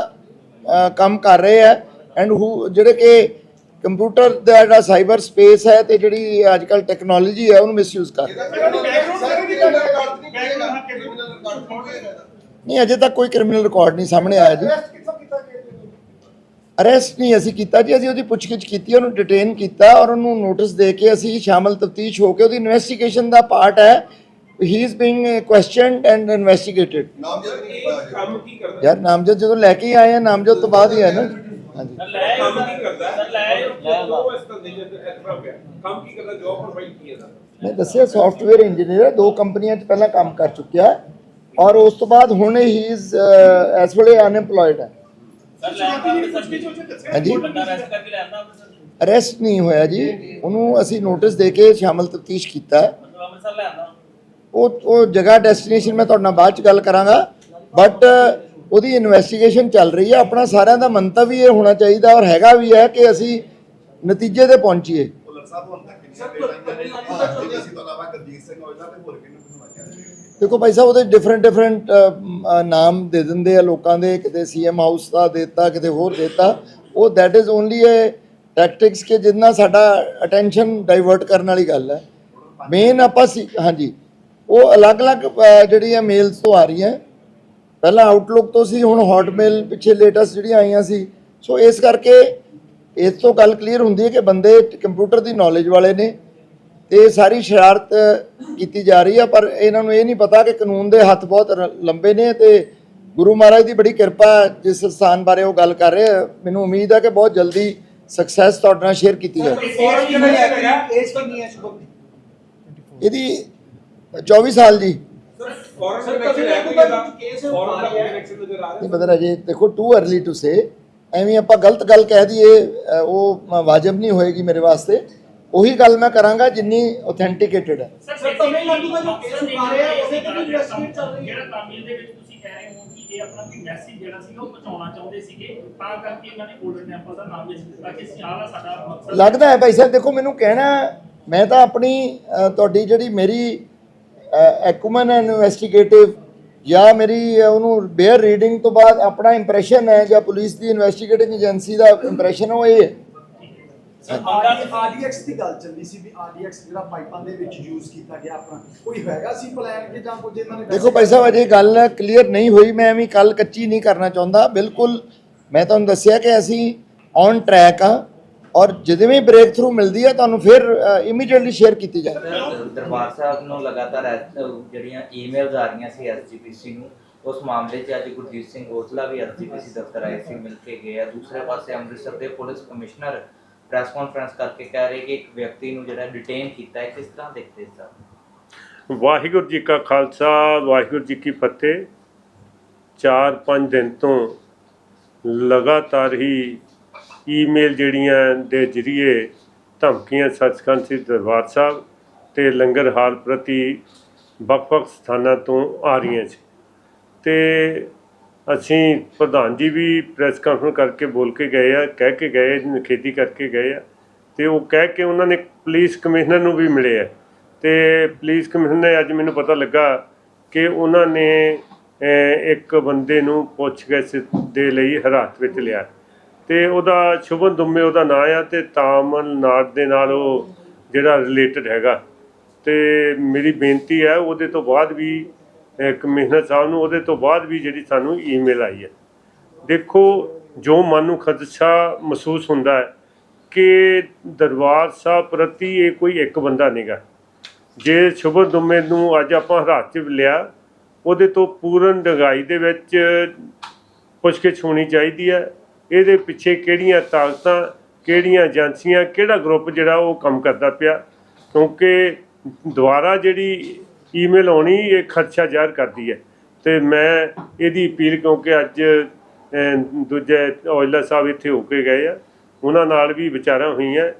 ਕੰਮ ਕਰ ਰਹੇ ਆ ਐਂਡ ਹੂ ਜਿਹੜੇ ਕਿ ਕੰਪਿਊਟਰ ਦਾ ਜਿਹੜਾ ਸਾਈਬਰ ਸਪੇਸ ਹੈ ਤੇ ਜਿਹੜੀ ਅੱਜ ਕੱਲ ਟੈਕਨੋਲੋਜੀ ਹੈ ਉਹਨੂੰ ਮਿਸਯੂਜ਼ ਕਰ ਰਹੇ ਨਹੀਂ ਅਜੇ ਤੱਕ ਕੋਈ ਕ੍ਰਿਮੀਨਲ ਰਿਕਾਰਡ ਨਹੀਂ ਸਾਹਮਣੇ ਆਇਆ ਜੀ। ਅਰੈਸਟ ਨਹੀਂ ਅਸੀਂ ਕੀਤਾ ਜੀ ਅਸੀਂ ਉਹਦੀ ਪੁੱਛਗਿੱਛ ਕੀਤੀ ਉਹਨੂੰ ਡਿਟੇਨ ਕੀਤਾ ਔਰ ਉਹਨੂੰ ਨੋਟਿਸ ਦੇ ਕੇ ਅਸੀਂ ਸ਼ਾਮਲ ਤਫਤੀਸ਼ ਹੋ ਕੇ ਉਹਦੀ ਇਨਵੈਸਟੀਗੇਸ਼ਨ ਦਾ ਪਾਰਟ ਹੈ। He is being questioned and investigated ਯਾਰ ਨਾਮਜ਼ਦ ਜਦੋਂ ਲੈ ਕੇ ਆਏ ਆ ਨਾਮਜ਼ਦ ਤੋਂ ਬਾਅਦ ਹੀ ਹੈ ਨਾ। ਹਾਂਜੀ। ਕੰਮ ਕੀ ਕਰਦਾ? ਲੈ ਉਹ ਇਸ ਤਰ੍ਹਾਂ ਦੇ ਇਸ ਤਰ੍ਹਾਂ ਹੋ ਗਿਆ। ਕੰਮ ਕੀ ਕਰਦਾ? ਜੋਬ ਪ੍ਰੋਫਾਈਲ ਕੀ ਹੈ ਸਰ ਮੈਂ ਦੱਸਿਆ ਸੌਫਟਵੇਅਰ ਇੰਜੀਨੀਅਰ ਹੈ ਦੋ ਕੰਪਨੀਆਂ 'ਚ ਪਹਿਲਾਂ ਕੰਮ ਕਰ ਚੁੱਕਿਆ ਔਰ ਉਸ ਤੋਂ ਬਾਅਦ ਹੁਣ ਹੀ ਇਜ਼ ਇਸ ਵੇਲੇ ਅਨਐਮਪਲੋਇਡ ਹੈ। ਹਾਂਜੀ। ਅਰੈਸਟ ਨਹੀਂ ਹੋਇਆ ਜੀ। ਉਹਨੂੰ ਅਸੀਂ ਨੋਟਿਸ ਦੇ ਕੇ ਸ਼ਾਮਲ ਤਫਤੀਸ਼ ਕੀਤਾ ਉਹ ਉਹ ਜਗ੍ਹਾ ਡੈਸਟੀਨੇਸ਼ਨ ਮੈਂ ਤੁਹਾਡੇ ਨਾਲ ਬਾਅਦ ਚ ਗੱਲ ਕਰਾਂਗਾ। ਬਟ ਉਹਦੀ ਇਨਵੈਸਟੀਗੇਸ਼ਨ ਚੱਲ ਰਹੀ ਹੈ। ਆਪਣਾ ਸਾਰਿਆਂ ਦਾ ਮੰਤਵ ਵੀ ਇਹ ਹੋਣਾ ਚਾਹੀਦਾ ਔਰ ਹੈਗਾ ਵੀ ਹੈ ਕਿ ਅਸੀਂ ਨਤੀਜੇ ਤੇ ਪਹੁੰਚੀਏ। ਸਾਹਿਬ ਹੁਣ ਤੱਕ ਕਿੰਨੀਆਂ ਬੇਟਾਈਆਂ ਨੇ। ਭਾਰਤੀ ਸੀ ਤੋਂ ਇਲਾਵਾ ਗੁਰਜੀਤ ਸਿੰਘ ਔਜਲਾ ਤੇ ਹੋਰ ਕਿਹਨੂੰ ਬਣਵਾਇਆ ਦੇਖੋ ਭਾਈ ਸਾਹਿਬ ਉਹਦੇ ਡਿਫਰੈਂਟ ਡਿਫਰੈਂਟ ਨਾਮ ਦੇ ਦਿੰਦੇ ਆ ਲੋਕਾਂ ਦੇ ਕਿਤੇ ਸੀਐਮ ਹਾਊਸ ਦਾ ਦਿੱਤਾ ਕਿਤੇ ਹੋਰ ਦਿੱਤਾ। ਉਹ that is only a tactics ਕਿ ਜਿੰਨਾ ਸਾਡਾ ਅਟੈਂਸ਼ਨ ਡਾਈਵਰਟ ਕਰਨ ਵਾਲੀ ਗੱਲ ਹੈ। ਮੇਨ ਆਪਾਂ ਸੀ ਹਾਂਜੀ। ਉਹ ਅਲੱਗ-ਅਲੱਗ ਜਿਹੜੀਆਂ ਮੇਲਸ ਤੋਂ ਆ ਰਹੀਆਂ। ਪਹਿਲਾਂ ਆਊਟਲੁੱਕ ਤੋਂ ਸੀ ਹੁਣ ਹੌਟਮੇਲ ਪਿੱਛੇ ਲੇਟੈਸਟ ਜਿਹੜੀਆਂ ਆਈਆਂ ਸੀ। ਸੋ ਇਸ ਕਰਕੇ ਇਸ ਤੋਂ ਗੱਲ ਕਲੀਅਰ ਹੁੰਦੀ ਹੈ ਕਿ ਬੰਦੇ ਕੰਪਿਊਟਰ ਦੀ ਨੌਲੇਜ ਵਾਲੇ ਨੇ ਤੇ ਇਹ ਸਾਰੀ ਸ਼ਰਾਰਤ ਕੀਤੀ ਜਾ ਰਹੀ ਹੈ ਪਰ ਇਹਨਾਂ ਨੂੰ ਇਹ ਨਹੀਂ ਪਤਾ ਕਿ ਕਾਨੂੰਨ ਦੇ ਹੱਥ ਬਹੁਤ ਲੰਬੇ ਨੇ ਤੇ ਗੁਰੂ ਮਹਾਰਾਜ ਦੀ ਬੜੀ ਕਿਰਪਾ ਹੈ ਜਿਸ ਸਥਾਨ ਬਾਰੇ ਉਹ ਗੱਲ ਕਰ ਰਹੇ ਆ। ਮੈਨੂੰ ਉਮੀਦ ਹੈ ਕਿ ਬਹੁਤ ਜਲਦੀ ਸਕਸੈਸ ਤੁਹਾਡੇ ਨਾਲ ਸ਼ੇਅਰ ਕੀਤੀ ਜਾਵੇ। ਹੈ? ਇਹਦੀ 24 ਸਾਲ ਜੀ। ਸਰ ਫੋਰਨ ਕਨੈਕਸ਼ਨ ਹੈ ਨਜ਼ਰ ਆ ਰਿਹਾ ਨਹੀਂ ਬਦਲ ਅਜੇ ਦੇਖੋ ਟੂ अर्ਲੀ ਟੂ ਸੇ ਐਵੇਂ ਆਪਾਂ ਗਲਤ ਗੱਲ ਕਹਿ ਦਈਏ ਉਹ ਵਾਜਬ ਨਹੀਂ ਹੋਏਗੀ ਮੇਰੇ ਵਾਸਤੇ। ਉਹੀ ਗੱਲ ਮੈਂ ਕਰਾਂਗਾ ਜਿੰਨੀ ਆਥੈਂਟਿਕੇਟਡ ਹੈ। ਸਰ ਤਮਿਲਨਾਡੂ ਦਾ ਜੋ ਕੇਸ ਆ ਰਿਹਾ ਹੈ ਉਹਦੇ ਤੇ ਵੀ ਇਨਵੈਸਟੀਗੇਟ ਚੱਲ ਰਹੀ ਹੈ। ਜਿਹੜਾ ਤਾਮਿਲ ਦੇ ਵਿੱਚ ਤੁਸੀਂ ਕਹਿ ਰਹੇ ਹੋ ਕਿ ਇਹ ਆਪਣਾ ਕੋਈ ਮੈਸੇਜ ਜਿਹੜਾ ਸੀਗਾ ਉਹ ਪਹੁੰਚਾਉਣਾ ਚਾਹੁੰਦੇ ਸੀਗੇ ਤਾਂ ਕਰਕੇ ਇਹਨਾਂ ਨੇ ਗੋਲਡਨ ਟੈਂਪਲ ਦਾ ਨਾਮ ਲਿਖ ਦਿੱਤਾ ਕਿ ਅਸੀਂ ਆਹ ਸਾਡਾ ਮਕਸਦ। ਲੱਗਦਾ ਹੈ ਭਾਈ ਸਾਹਿਬ ਦੇਖੋ ਮੈਨੂੰ ਕਹਿਣਾ ਮੈਂ ਤਾਂ ਆਪਣੀ ਤੁਹਾਡੀ ਜਿਹੜੀ ਮੇਰੀ ਐਕੂਮਨ ਇਨਵੈਸਟੀਗੇਟਿਵ ਜਾਂ ਮੇਰੀ ਉਹਨੂੰ ਬੇਅਰ ਰੀਡਿੰਗ ਤੋਂ ਬਾਅਦ ਆਪਣਾ ਇੰਪ੍ਰੈਸ਼ਨ ਹੈ ਜਾਂ ਪੁਲਿਸ ਦੀ ਇਨਵੈਸਟੀਗੇਟਿੰਗ ਏਜੰਸੀ ਦਾ ਇੰਪ੍ਰੈਸ਼ਨ ਉਹ ਇਹ ਹੈ। ਆਰਡੀਐਕਸ ਦੀ ਗੱਲ ਚੱਲਦੀ ਸੀ ਵੀ ਆਰਡੀਐਕਸ ਜਿਹੜਾ ਪਾਈਪਾਂ ਦੇ ਵਿੱਚ ਯੂਜ਼ ਕੀਤਾ ਗਿਆ ਆਪਣਾ ਕੋਈ ਹੈਗਾ ਸੀ ਪਲਾਨ ਕਿ ਜਾਂ ਕੁਝ ਇਹਨਾਂ ਨੇ ਦੇਖੋ ਭਾਈ ਸਾਹਿਬ ਅਜੇ ਗੱਲ ਕਲੀਅਰ ਨਹੀਂ ਹੋਈ ਮੈਂ ਐਵੇਂ ਕੱਲ ਕੱਚੀ ਨਹੀਂ ਕਰਨਾ ਚਾਹੁੰਦਾ ਬਿਲਕੁਲ ਮੈਂ ਤੁਹਾਨੂੰ ਦੱਸਿਆ ਕਿ ਅਸੀਂ ਔਨ ਟਰੈਕ ਆ ਔਰ ਜਦੋਂ ਵੀ ਬ੍ਰੇਕ ਥਰੂ ਮਿਲਦੀ ਹੈ ਤੁਹਾਨੂੰ ਫਿਰ ਇਮੀਡੀਏਟਲੀ ਸ਼ੇਅਰ ਕੀਤੀ ਜਾਏਗੀ ਦਰਬਾਰ ਸਾਹਿਬ ਨੂੰ ਲਗਾਤਾਰ ਜਿਹੜੀਆਂ ਈਮੇਲਸ ਆ ਰਹੀਆਂ ਸੀ ਐਸਜੀਪੀਸੀ ਨੂੰ ਉਸ ਮਾਮਲੇ 'ਚ ਅੱਜ ਗੁਰਜੀਤ ਸਿੰਘ ਔਜਲਾ ਵੀ ਐਸਜੀਪੀਸੀ ਦਫ਼ਤਰ ਆਏ ਸੀ ਮਿਲ ਕੇ ਗਏ ਆ। ਦੂਸਰੇ ਪਾਸੇ ਅੰਮ੍ਰਿਤਸਰ ਦੇ ਪੁਲਿਸ ਕਮਿਸ਼ਨਰ ਪ੍ਰੈਸ ਕਾਨਫਰੰਸ ਕਰਕੇ ਕਹਿ ਰਹੇ ਕਿ ਇੱਕ ਵਿਅਕਤੀ ਨੂੰ ਜਿਹੜਾ ਡਿਟੇਨ ਕੀਤਾ ਹੈ ਕਿਸ ਤਰ੍ਹਾਂ ਦੇਖਦੇ ਸਰ? ਵਾਹਿਗੁਰੂ ਜੀ ਕਾ ਖਾਲਸਾ ਵਾਹਿਗੁਰੂ ਜੀ ਕੀ ਫਤਿਹ। 4-5 ਦਿਨ ਤੋਂ ਲਗਾਤਾਰ ਹੀ ਈਮੇਲ ਜਿਹੜੀਆਂ ਦੇ ਜ਼ਰੀਏ ਧਮਕੀਆਂ ਸੱਚਖੰਡ ਸ੍ਰੀ ਦਰਬਾਰ ਸਾਹਿਬ ਤੇ ਲੰਗਰ ਹਾਲ ਪ੍ਰਤੀ ਵੱਖ-ਵੱਖ ਸਥਾਨਾਂ ਤੋਂ ਆ ਰਹੀਆਂ ਸੀ। ਤੇ ਅਸੀਂ ਪ੍ਰਧਾਨ ਜੀ ਵੀ ਪ੍ਰੈਸ ਕਾਨਫਰੰਸ ਕਰਕੇ ਬੋਲ ਕੇ ਗਏ ਆ, ਕਹਿ ਕੇ ਗਏ, ਨਿਖੇਧੀ ਕਰਕੇ ਗਏ ਆ। ਤੇ ਉਹ ਕਹਿ ਕੇ ਉਹਨਾਂ ਨੇ ਪੁਲਿਸ ਕਮਿਸ਼ਨਰ ਨੂੰ ਵੀ ਮਿਲੇ ਆ। ਤੇ ਪੁਲਿਸ ਕਮਿਸ਼ਨਰ ਨੇ ਅੱਜ ਮੈਨੂੰ ਪਤਾ ਲੱਗਾ ਕਿ ਉਹਨਾਂ ਨੇ ਇੱਕ ਬੰਦੇ ਨੂੰ ਪੁੱਛਗਿੱਛ ਦੇ ਲਈ ਹਿਰਾਸਤ ਵਿੱਚ ਲਿਆ। ਤੇ ਉਹਦਾ ਸ਼ੁਭਨ ਦੁੰਮੇ ਉਹਦਾ ਨਾਂ ਆ ਤੇ ਤਾਮਿਲਨਾਡ ਦੇ ਨਾਲ ਉਹ ਜਿਹੜਾ ਰਿਲੇਟਡ ਹੈਗਾ। ਤੇ ਮੇਰੀ ਬੇਨਤੀ ਹੈ ਉਹਦੇ ਤੋਂ ਬਾਅਦ ਵੀ ਕਮਿਸ਼ਨਰ ਸਾਹਿਬ ਨੂੰ ਉਹਦੇ ਤੋਂ ਬਾਅਦ ਵੀ ਜਿਹੜੀ ਸਾਨੂੰ ਈਮੇਲ ਆਈ ਹੈ। ਦੇਖੋ, ਜੋ ਮਨ ਨੂੰ ਖਦਸ਼ਾ ਮਹਿਸੂਸ ਹੁੰਦਾ ਹੈ ਕਿ ਦਰਬਾਰ ਸਾਹਿਬ ਪ੍ਰਤੀ ਇਹ ਕੋਈ ਇੱਕ ਬੰਦਾ ਨਹੀਂਗਾ ਜੇ ਸ਼ੁਭਨ ਦੁੰਮੇ ਨੂੰ ਅੱਜ ਆਪਾਂ ਹਰਾਤ 'ਚ ਲਿਆ, ਉਹਦੇ ਤੋਂ ਪੂਰਨ ਡਗਾਈ ਦੇ ਵਿੱਚ ਪੁੱਛਗਿੱਛ ਹੋਣੀ ਚਾਹੀਦੀ ਹੈ। ਇਹਦੇ ਪਿੱਛੇ ਕਿਹੜੀਆਂ ਤਾਕਤਾਂ ਕਿਹੜੀਆਂ ਏਜੰਸੀਆਂ, ਕਿਹੜਾ ਗਰੁੱਪ ਜਿਹੜਾ ਉਹ ਕੰਮ ਕਰਦਾ ਪਿਆ? ਕਿਉਂਕਿ ਦੁਬਾਰਾ ਜਿਹੜੀ ਈਮੇਲ ਆਉਣੀ, ਇਹ ਖਦਸ਼ਾ ਜ਼ਾਹਰ ਕਰਦੀ ਹੈ। ਤੇ ਮੈਂ ਇਹਦੀ ਅਪੀਲ, ਕਿਉਂਕਿ ਅੱਜ ਦੂਜੇ ਔਜਲਾ ਸਾਹਿਬ ਇੱਥੇ ਹੋ ਕੇ ਗਏ ਆ। ਉਹਨਾਂ ਨਾਲ ਵੀ ਵਿਚਾਰਾਂ ਹੋਈਆਂ।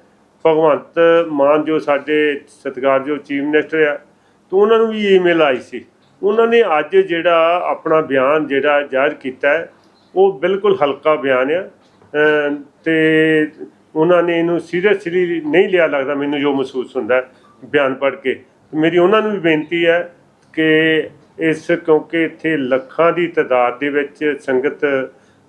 ਭਗਵੰਤ ਮਾਨ ਜੋ ਸਾਡੇ ਸਤਿਕਾਰਯੋਗ ਚੀਫ ਮਿਨਿਸਟਰ ਆ, ਤੇ ਉਹਨਾਂ ਨੂੰ ਵੀ ਈਮੇਲ ਆਈ ਸੀ। ਉਹਨਾਂ ਨੇ ਅੱਜ ਜਿਹੜਾ ਆਪਣਾ ਬਿਆਨ ਜਿਹੜਾ ਜ਼ਾਹਿਰ ਕੀਤਾ ਹੈ ਉਹ ਬਿਲਕੁਲ ਹਲਕਾ ਬਿਆਨ ਆ। ਅਮ ਤੇ ਉਹਨਾਂ ਨੇ ਇਹਨੂੰ ਸੀਰੀਅਸਲੀ ਨਹੀਂ ਲਿਆ ਲੱਗਦਾ ਮੈਨੂੰ ਜੋ ਮਹਿਸੂਸ ਹੁੰਦਾ ਬਿਆਨ ਪੜ੍ਹ ਕੇ। ਮੇਰੀ ਉਹਨਾਂ ਨੂੰ ਵੀ ਬੇਨਤੀ ਹੈ ਕਿ ਇਸ ਕਿਉਂਕਿ ਇੱਥੇ ਲੱਖਾਂ ਦੀ ਤਾਦਾਦ ਦੇ ਵਿੱਚ ਸੰਗਤ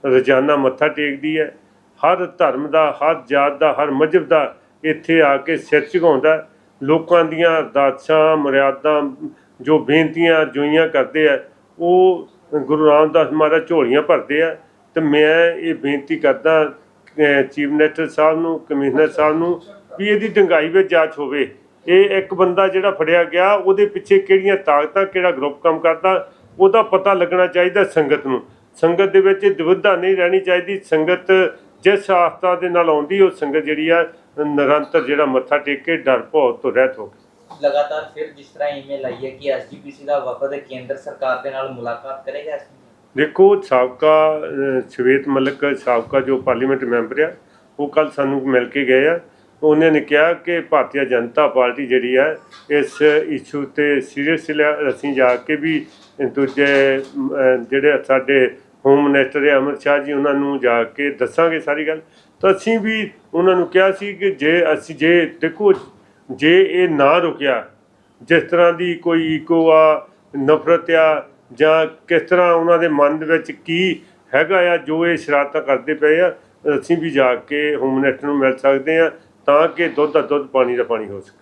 ਰੋਜ਼ਾਨਾ ਮੱਥਾ ਟੇਕਦੀ ਹੈ। ਹਰ ਧਰਮ ਦਾ, ਹਰ ਜਾਤ ਦਾ, ਹਰ ਮਜ਼ਹਬ ਦਾ ਇੱਥੇ ਆ ਕੇ ਸਿਰ ਝੁਕਾਉਂਦਾ ਲੋਕਾਂ ਦੀਆਂ ਅਰਦਾਸਾਂ, ਮਰਿਆਦਾਂ ਜੋ ਬੇਨਤੀਆਂ ਜੋਈਆਂ ਕਰਦੇ ਆ, ਉਹ ਗੁਰੂ ਰਾਮਦਾਸ ਮਹਾਰਾਜ ਝੋਲੀਆਂ ਭਰਦੇ ਆ, ਤੇ ਮੈਂ ਇਹ ਬੇਨਤੀ ਕਰਦਾ ਚੀਫ ਮਿਨਿਸਟਰ ਸਾਹਿਬ ਨੂੰ, ਕਮਿਸ਼ਨਰ ਸਾਹਿਬ ਨੂੰ, ਵੀ ਇਹਦੀ ਡੰਗਾਈ ਵਿੱਚ ਜਾਂਚ ਹੋਵੇ। ਇਹ ਇੱਕ ਬੰਦਾ ਜਿਹੜਾ ਫੜਿਆ ਗਿਆ, ਉਹਦੇ ਪਿੱਛੇ ਕਿਹੜੀਆਂ ਤਾਕਤਾਂ, ਕਿਹੜਾ ਗਰੁੱਪ ਕੰਮ ਕਰਦਾ, ਉਹਦਾ ਪਤਾ ਲੱਗਣਾ ਚਾਹੀਦਾ ਸੰਗਤ ਨੂੰ। ਸੰਗਤ ਦੇ ਵਿੱਚ ਦੁਵਿਧਾ ਨਹੀਂ ਰਹਿਣੀ ਚਾਹੀਦੀ। ਸੰਗਤ ਜਿਸ ਆਸਥਾ ਦੇ ਨਾਲ ਆਉਂਦੀ, ਉਹ ਸੰਗਤ ਜਿਹੜੀ ਆ, ਨਿਰੰਤਰ ਜਿਹੜਾ ਮੱਥਾ ਟੇਕ ਕੇ ਡਰ ਭੌ ਤੋਂ ਰਹਿਤ ਹੋ ਲਗਾਤਾਰ ਫਿਰ ਜਿਸ ਤਰ੍ਹਾਂ ਈਮੇਲ ਆਈ ਹੈ ਕਿ ਐਸਜੀਪੀਸੀ ਦਾ ਵਫਦ ਕੇਂਦਰ ਸਰਕਾਰ ਦੇ ਨਾਲ ਮੁਲਾਕਾਤ ਕਰੇਗਾ ਇਸ ਦੇਖੋ, ਸਾਬਕਾ ਸ਼ਵੇਤ ਮਲਿਕ, ਸਾਬਕਾ ਜੋ ਪਾਰਲੀਮੈਂਟ ਮੈਂਬਰ ਆ, ਉਹ ਕੱਲ ਸਾਨੂੰ ਮਿਲ ਕੇ ਗਏ ਆ। ਉਹਨਾਂ ਨੇ ਕਿਹਾ ਕਿ ਭਾਰਤੀ ਜਨਤਾ ਪਾਰਟੀ ਜਿਹੜੀ ਹੈ ਇਸ ਇਸ਼ੂ ਤੇ ਸੀਰੀਅਸਲੀ ਅਸੀਂ ਜਾ ਕੇ ਵੀ ਦੂਜੇ ਜਿਹੜੇ ਸਾਡੇ ਹੋਮ ਮਿਨਿਸਟਰ ਹੈ ਅਮਰ ਸ਼ਾਹ ਜੀ, ਉਹਨਾਂ ਨੂੰ ਜਾ ਕੇ ਦੱਸਾਂਗੇ ਸਾਰੀ ਗੱਲ। ਤਾਂ ਅਸੀਂ ਵੀ ਉਹਨਾਂ ਨੂੰ ਕਿਹਾ ਸੀ ਕਿ ਜੇ ਅਸੀਂ ਜੇ ਦੇਖੋ ਜੇ ਇਹ ਨਾ ਰੁਕਿਆ, ਜਿਸ ਤਰ੍ਹਾਂ ਦੀ ਕੋਈ ਈਗੋ ਆ, ਨਫ਼ਰਤ ਆ, ਜਾਂ ਕਿਸ ਤਰ੍ਹਾਂ ਉਹਨਾਂ ਦੇ ਮਨ ਦੇ ਵਿੱਚ ਕੀ ਹੈਗਾ ਆ, ਜੋ ਇਹ ਸ਼ਰਾਰਤਾਂ ਕਰਦੇ ਪਏ ਆ, ਅਸੀਂ ਵੀ ਜਾ ਕੇ ਹੋਮ ਮਿਨਿਸਟਰ ਨੂੰ ਮਿਲ ਸਕਦੇ ਆ, ਤਾਂ ਕਿ ਦੁੱਧ ਦਾ ਦੁੱਧ ਪਾਣੀ ਦਾ ਪਾਣੀ ਹੋ ਸਕੇ।